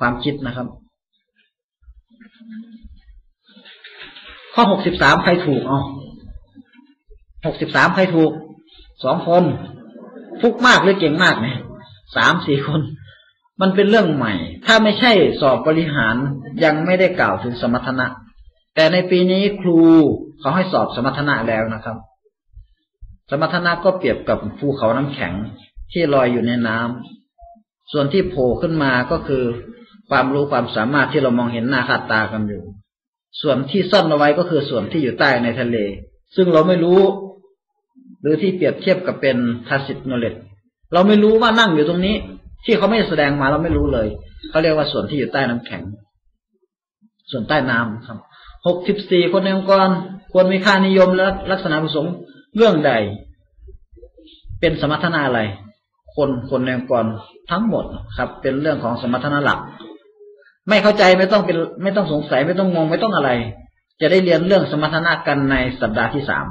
ความคิดนะครับ ข้อหกสิบสามใครถูกอ๋อหกสิบสามใครถูก สองคน ฟุกมากหรือเก่งมากเนี่ยสามสี่คน มันเป็นเรื่องใหม่ ถ้าไม่ใช่สอบบริหารยังไม่ได้กล่าวถึงสมรรถนะ แต่ในปีนี้ครูเขาให้สอบสมรรถนะแล้วนะครับ สมรรถนะก็เปรียบกับภูเขาน้ำแข็งที่ลอยอยู่ในน้ำส่วนที่โผล่ขึ้นมาก็คือ ความรู้ความสามารถที่เรามองเห็นหน้าค่าตากันอยู่ ส่วนที่ซ่อนเอาไว้ก็คือส่วนที่อยู่ใต้ในทะเล ซึ่งเราไม่รู้ หรือที่เปรียบเทียบกับเป็นทาสิตโนเลตเราไม่รู้ว่านั่งอยู่ตรงนี้ ที่เขาไม่แสดงมาเราไม่รู้เลยเขาเรียกว่าส่วนที่อยู่ใต้น้ำแข็ง ส่วนใต้น้ำครับหกสิบสี่คนในองค์กรควรมีค่านิยมและลักษณะประสงค์เรื่องใด เป็นสมรรถนะอะไร คนคนในองค์กรทั้งหมดครับ เป็นเรื่องของสมรรถนะหลัก ไม่เข้าใจไม่ต้องเป็นไม่ต้องสงสัยไม่ต้องงงไม่ต้องอะไร จะได้เรียนเรื่องสมรรถนะกันในสัปดาห์ที่สาม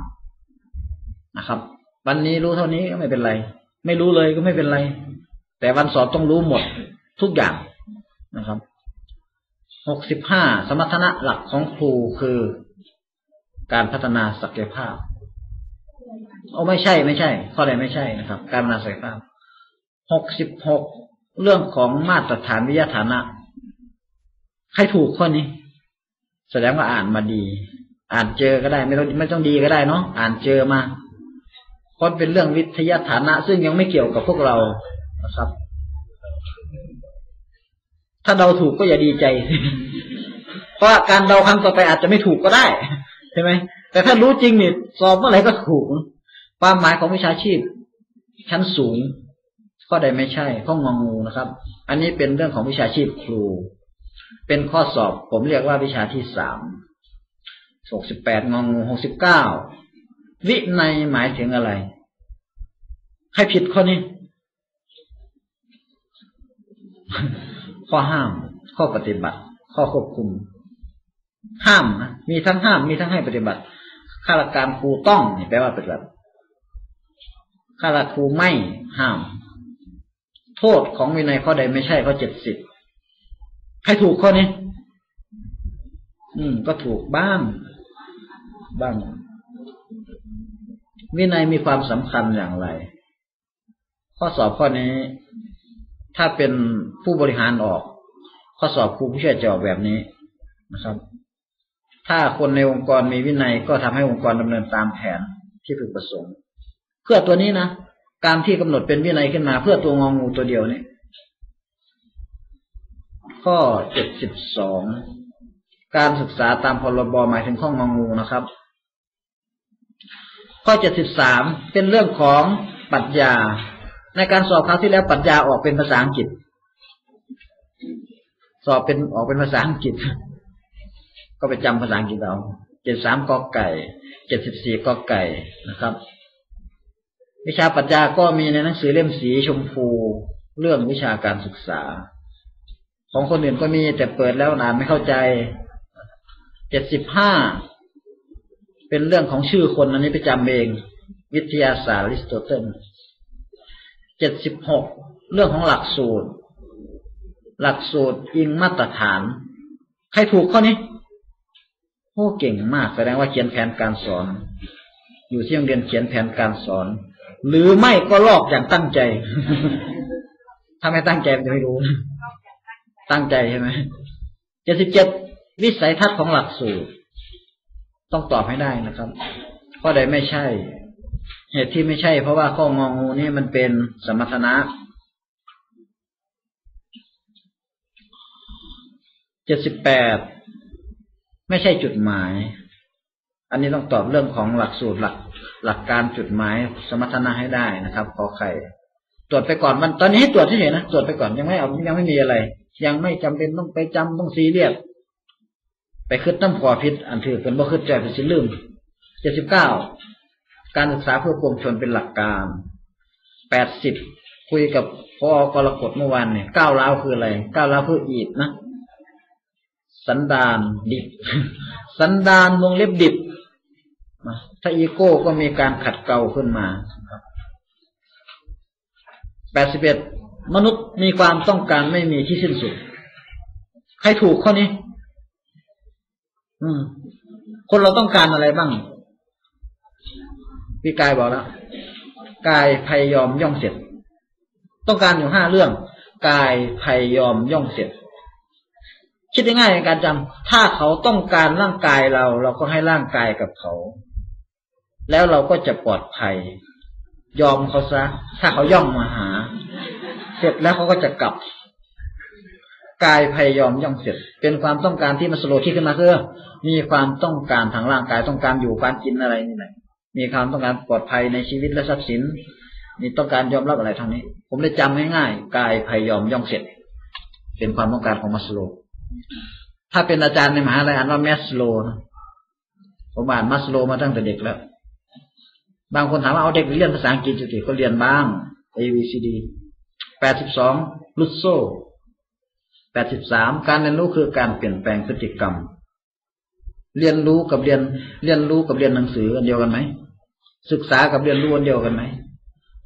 นะครับ วันนี้รู้เท่านี้ก็ไม่เป็นไร ไม่รู้เลยก็ไม่เป็นไร แต่วันสอบต้องรู้หมดทุกอย่างนะครับหกสิบห้าสมรรถนะหลักของครูคือการพัฒนาศักยภาพโอ้ไม่ใช่ไม่ใช่ ข้อใดไม่ใช่นะครับ การพัฒนาศักยภาพหกสิบหกเรื่องของมาตรฐานวิทยาฐานะ ใครถูกข้อนี้ แสดงว่าอ่านมาดี อ่านเจอก็ได้ ไม่ต้องไม่ต้องดีก็ได้เนาะอ่านเจอมาเพราะเป็นเรื่องวิทยาฐานะ ซึ่งยังไม่เกี่ยวกับพวกเรานะครับ ถ้าเดาถูกก็อย่าดีใจ เพราะการเดาครั้งต่อไปอาจจะไม่ถูกก็ได้ใช่ไหมแต่ถ้ารู้จริงนี่สอบเมื่อไหร่ก็ถูกความหมายของวิชาชีพ ชั้นสูงข้อใดไม่ใช่ข้ององูนะครับ อันนี้เป็นเรื่องของวิชาชีพครู เป็นข้อสอบ ผมเรียกว่าวิชาที่สามหกสิบแปดงองูหกสิบเก้าวิในหมายถึงอะไร ให้ผิดข้อนี้ ข้อห้าม ข้อปฏิบัติ ข้อควบคุม ห้ามนะมีทั้งห้ามมีทั้งให้ปฏิบัติข้าราชการครูต้องแปลว่าปฏิบัติข้าราชการครูไม่ห้าม โทษของวินัยข้อใดไม่ใช่ข้อเจ็ดสิบ ใครถูกข้อนี้ อืม ก็ถูกบ้าง บ้าง วินัยมีความสำคัญอย่างไร ข้อสอบข้อนี้ ถ้าเป็นผู้บริหารออก ข้อสอบครูผู้ช่วยจะออกแบบนี้นะครับ ถ้าคนในองค์กรมีวินัยก็ทำให้องค์กรดำเนินตามแผนที่พึงประสงค์ เพื่อตัวนี้นะ การที่กำหนดเป็นวินัยขึ้นมา เพื่อตัวงองูตัวเดียวเนี่ย ข้อเจ็ดสิบสองการศึกษาตามพรบหมายถึงข้องงูนะครับ ข้อเจ็ดสิบสามเป็นเรื่องของปรัชญา ในการสอบคราวที่แล้วปรัชญาออกเป็นภาษาอังกฤษ สอบเป็นออกเป็นภาษาอังกฤษ ก็ไปจำภาษาอังกฤษเอาเจ็ดสามกอไก่เจ็ดสิบสี่กอไก่นะครับวิชาปัญญาก็มีในหนังสือเล่มสีชมพู เรื่องวิชาการศึกษา ของคนอื่นก็มีแต่เปิดแล้วนานไม่เข้าใจ เจ็ดสิบห้า เป็นเรื่องของชื่อคนอันนี้ไปจำเอง วิทยาศาสตร์อริสโตเติลเจ็ดสิบหก เรื่องของหลักสูตร หลักสูตรอิงมาตรฐาน ใครถูกข้อนี้โอ้เก่งมาก แสดงว่าเขียนแผนการสอน อยู่ที่โรงเรียนเขียนแผนการสอน หรือไม่ก็ลอกอย่างตั้งใจ ถ้าไม่ตั้งใจมันจะไม่รู้ ตั้งใจใช่ไหมเจ็ดสิบเจ็ดวิสัยทัศน์ของหลักสูตร ต้องตอบให้ได้นะครับข้อใดไม่ใช่ เหตุที่ไม่ใช่ เพราะว่าข้ององูนี่มันเป็นสมรรถนะเจ็ดสิบแปดไม่ใช่จุดหมาย อันนี้ต้องตอบเรื่องของหลักสูตรหลัก หลักการจุดหมายสมรรถนะให้ได้นะครับขอไข่ตรวจไปก่อนมันตอนนี้ให้ตรวจเฉยๆนะตรวจไปก่อนยังไม่เอายังไม่มีอะไร ยังไม่จำเป็นต้องไปจำต้องซีเรียสไปคืดน้ำขอพิษอันถือเป็นบ่คืดใจเป็นสิลืมเจ็ดสิบเก้าการศึกษาเพื่อปวงชนเป็นหลักการแปดสิบคุยกับพอกรกฎเมื่อวานเนี่ยก้าวล้าวคืออะไรก้าวล้าวเพื่ออีดนะสันดานดิบ สันดานวงเล็บดิบถ้าอีโก้ก็มีการขัดเกลาขึ้นมาแปดสิบเอ็ด มนุษย์มีความต้องการไม่มีที่สิ้นสุด ใครถูกข้อนี้ อืม คนเราต้องการอะไรบ้าง พี่กายบอกแล้วกายพยยอมย่อมเสร็จ ต้องการอยู่ห้าเรื่อง กายพยยอมย่อมเสร็จ คิดง่ายๆในการจำถ้าเขาต้องการร่างกายเรา เราก็ให้ร่างกายกับเขา แล้วเราก็จะปลอดภัย ยอมเขาซะ ถ้าเขาย่องมาหา เสร็จแล้วเขาก็จะกลับกายพยายอมย่อมเสร็จ เป็นความต้องการที่มันสโลที่ขึ้นมาคือมีความต้องการทางร่างกายต้องการอยู่การกินอะไรนี่แหละมีความต้องการปลอดภัยในชีวิตและทรัพย์สินมีต้องการยอมรับอะไรทางนี้ ผมได้จำง่ายๆกายพยายอมย่อมเสร็จ เป็นความต้องการของมัสโล ถ้าเป็นอาจารย์ในมหาลัยอ่านว่าแมสโลนะผมอ่านมัสโลมาตั้งแต่เด็กแล้ว บางคนถามว่าเอาเด็กไปเรียนภาษาอังกฤษจุติก็เรียนบ้าง A B C D แปดสิบสองลุโซแปดสิบสามการเรียนรู้คือการเปลี่ยนแปลงพฤติกรรม เรียนรู้กับเรียนเรียนรู้กับเรียนหนังสืออันเดียวกันไหมศึกษากับเรียนรู้อันเดียวกันไหม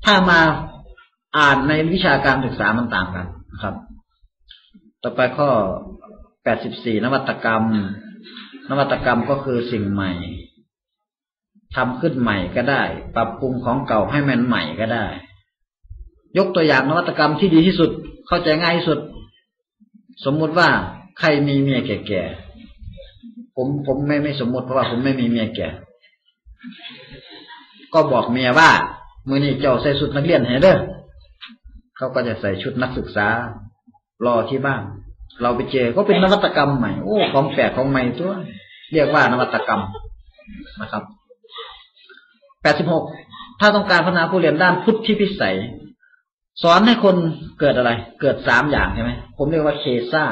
ถ้ามาอ่านในวิชาการศึกษามันต่างกันนะครับ ต่อไปข้อแปดสิบสี่นวัตกรรม นวัตกรรมก็คือสิ่งใหม่ทำขึ้นใหม่ก็ได้ ปรับปรุงของเก่าให้มันใหม่ก็ได้ ยกตัวอย่างนวัตกรรมที่ดีที่สุด เข้าใจง่ายที่สุด สมมุติว่าใครมีเมียแก่ๆผมผมไม่ไม่สมมติเพราะว่าผมไม่มีเมียแก่ ก็บอกเมียว่ามือนี้เจ้าใส่ชุดนักเรียนให้เด้อเขาก็จะใส่ชุดนักศึกษา รอที่บ้าน เราไปเจอก็เป็นนวัตกรรมใหม่ โอ้ของแปลกของใหม่ตัว เรียกว่านวัตกรรมนะครับแปดสิบหกถ้าต้องการพัฒนาผู้เรียนด้านพุทธิพิสัย สอนให้คนเกิดอะไร เกิดสามอย่างใช่ไหม ผมเรียกว่าเคซ่า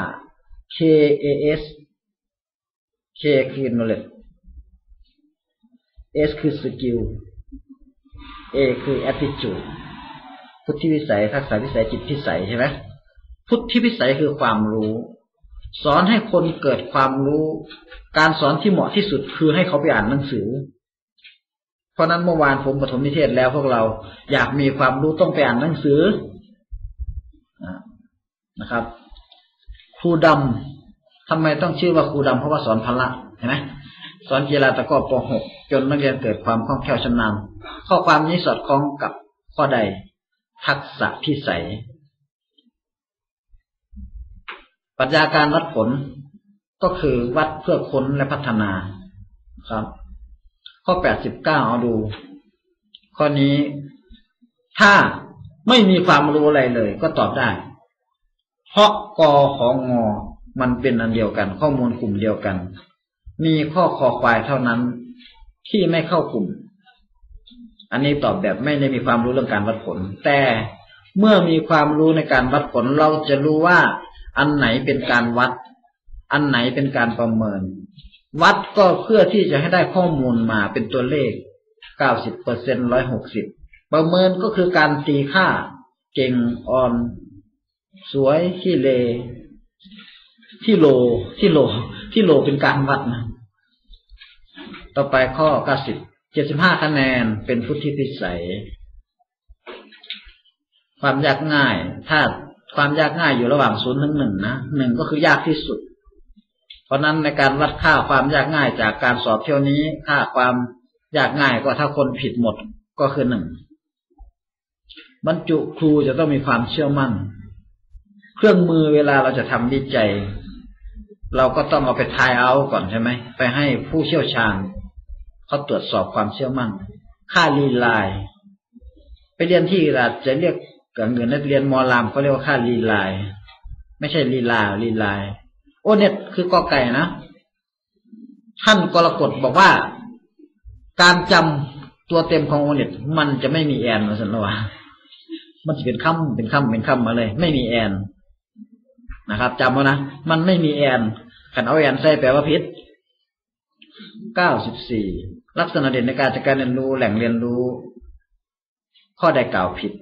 K A S K คือ knowledge S คือ skill A คือ attitude พุทธิวิสัย ทักษะวิสัย จิตพิสัยใช่ไหมพุทธิพิสัยคือความรู้ สอนให้คนเกิดความรู้ การสอนที่เหมาะที่สุดคือให้เขาไปอ่านหนังสือ เพราะนั้นเมื่อวานผมปฐมนิเทศแล้วพวกเราอยากมีความรู้ต้องไปอ่านหนังสือนะครับครูดำทำไมต้องชื่อว่าครูดำเพราะว่าสอนพละเห็นไหมสอนกีฬาตะก้อป .6 จนนักเรียนเกิดความคล่องแคล่วชำนาญข้อความนี้สอดคล้องกับข้อใด ทักษะพิสัยปัญญาการวัดผลก็คือวัดเพื่อค้นและพัฒนาครับ ข้อแปดสิบเก้าเอาดู ข้อนี้ถ้าไม่มีความรู้อะไรเลย ก็ตอบได้ เพราะกอของงอมันเป็นอันเดียวกัน ข้อมูลกลุ่มเดียวกัน มีข้อคอควายเท่านั้น ที่ไม่เข้ากลุ่ม อันนี้ตอบแบบไม่ได้มีความรู้เรื่องการวัดผล แต่เมื่อมีความรู้ในการวัดผลเราจะรู้ว่า อันไหนเป็นการวัด อันไหนเป็นการประเมิน วัดก็เพื่อที่จะให้ได้ข้อมูลมาเป็นตัวเลขเก้าสิบเปอร์เซ็นร้อยหกสิบประเมินก็คือการตีค่า เก่งอ่อน สวยที่เล ที่โล ที่โล ที่โลเป็นการวัดนะต่อไปข้อเก้าสิบเจ็ดสิบห้าคะแนนเป็นพุทธิพิสัย ความยากง่าย ถ้าความยากง่ายอยู่ระหว่างศูนย์ถึงหนึ่งนะหนึ่งก็คือยากที่สุด ราะนั้นในการวัดค่าความยากง่ายจากการสอบเที่ยวนี้ ค่าความยากง่ายก็ถ้าคนผิดหมดก็คือหนึ่งบรรจุครูจะต้องมีความเชื่อมั่น เครื่องมือเวลาเราจะทำวิจัย เราก็ต้องเอาไปทายเอาก่อนใช่ไหมไปให้ผู้เชี่ยวชาญเขาตรวจสอบความเชื่อมั่น ค่าลีลายไปเรียนที่ราจะเรียกกับเงินนักเรียนมอลามเขาเรียกว่าค่าลีลายไม่ใช่ลีลาลีลาย โอเน็ตคือกอไก่นะ ท่านกรกฎบอกว่า การจำตัวเต็มของโอเน็ตมันจะไม่มีแอนมาสันวะมันจะเป็นคำเป็นคำเป็นคำมาเลย ไม่มีแอนนะครับจำไว้นะมันไม่มีแอนขันเอาแอนใส่แปลว่าพิษเก้าสิบสี่ลักษณะเด่นในการจัดการเรียนรู้แหล่งเรียนรู้ ข้อใดกล่าวผิด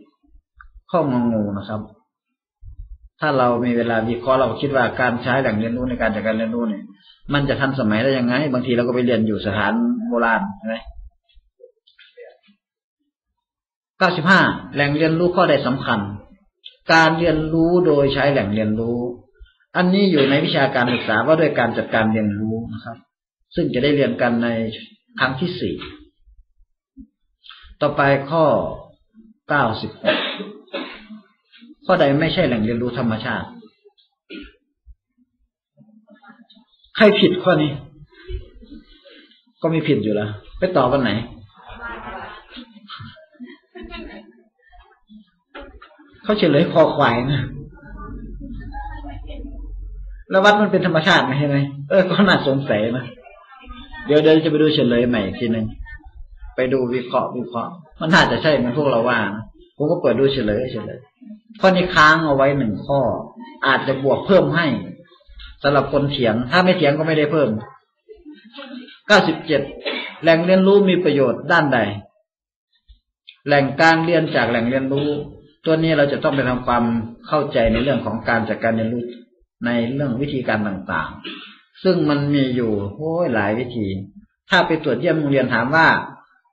ข้องงงูนะครับ ถ้าเรามีเวลาวิเคราะห์เราคิดว่าการใช้แหล่งเรียนรู้ในการจัดการเรียนรู้เนี่ยมันจะทันสมัยได้ยังไง บางทีเราก็ไปเรียนอยู่สถานโบราณใช่ไหมเก้าสิบห้าแหล่งเรียนรู้ข้อใดสำคัญ การเรียนรู้โดยใช้แหล่งเรียนรู้ อันนี้อยู่ในวิชาการศึกษาว่าด้วยการจัดการเรียนรู้นะครับ ซึ่งจะได้เรียนกันในครั้งที่สี่ต่อไปข้อเก้าสิบ ข้อใดไม่ใช่แหล่งเรียนรู้ธรรมชาติ ใครผิดข้อนี้ ก็ม่ผิดอยู่แล้ว ไปตอบวันไหน เขาเฉลยคอควายนะแล้ววัดมันเป็นธรรมชาติไหมใช่ไหมเออก็น่าสงสัยนะเดี๋ยวเดี๋ยวจะไปดูเฉลยใหม่อีกทีหนึ่งไปดูวิเคราะห์วิเคราะห์มันน่าจะใช่เหมือนพวกเราว่านะผมก็เปิดดูเฉลยเฉลย ข้อนี้ค้างเอาไว้หนึ่งข้อ อาจจะบวกเพิ่มให้สำหรับคนเถียง ถ้าไม่เถียงก็ไม่ได้เพิ่มเก้าสิบเจ็ดแหล่งเรียนรู้มีประโยชน์ด้านใด แหล่งการเรียนจากแหล่งเรียนรู้ ตัวนี้เราจะต้องไปทำความเข้าใจในเรื่องของการจัดการเรียนรู้ในเรื่องวิธีการต่างๆ ซึ่งมันมีอยู่โอ้ยหลายวิธี ถ้าไปตรวจเยี่ยมโรงเรียนถามว่า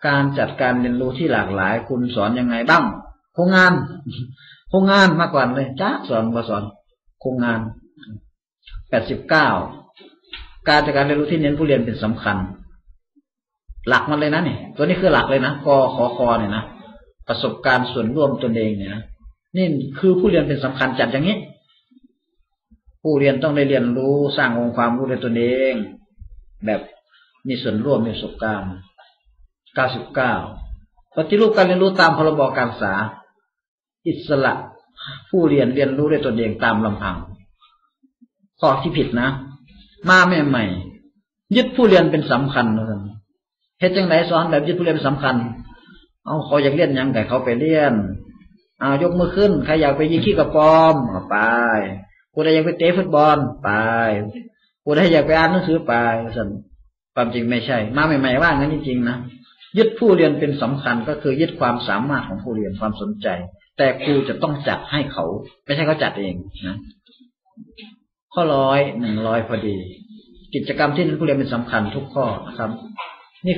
การจัดการเรียนรู้ที่หลากหลาย คุณสอนยังไงบ้างโครงงาน โครงงานมาก่อนเลยจ้าสอนมาสอนโครงงานแปดสิบเก้าการจัดการเรียนรู้ที่เน้นผู้เรียนเป็นสำคัญ หลักมันเลยนะนี่ตัวนี้คือหลักเลยนะกอขอคอเนี่ยนะประสบการณ์ส่วนร่วมตนเองเนี่ยนะนี่คือผู้เรียนเป็นสำคัญจัดอย่างนี้ ผู้เรียนต้องได้เรียนรู้สร้างองค์ความรู้ในตนเอง แบบมีส่วนร่วมมีประสบการณ์เก้าสิบเก้าปฏิรูปการเรียนรู้ตามพรบการศึกษา อิสระ ผู้เรียนเรียนรู้ด้วยตนเองตามลำพังข้อที่ผิดนะ มาใหม่ๆยึดผู้เรียนเป็นสำคัญเลยเฮ็ดจังไหนสอนแบบยึดผู้เรียนเป็นสำคัญ เอาเขาอยากเรียนยังไงเขาไปเรียนเอายกมือขึ้นใครอยากไปยิงขี้กระปอมไปผู้ใดอยากไปเตะฟุตบอลไปผู้ใดอยากไปอ่านหนังสือไปสันความจริงไม่ใช่ มาใหม่ๆว่างั้นจริงๆนะยึดผู้เรียนเป็นสำคัญก็คือยึดความสามารถของผู้เรียนความสนใจ แต่ครูจะต้องจัดให้เขา ไม่ใช่เขาจัดเองนะข้อร้อยหนึ่งร้อยพอดี กิจกรรมที่นั้นผู้เรียนเป็นสำคัญทุกข้อนะครับ นี่คือ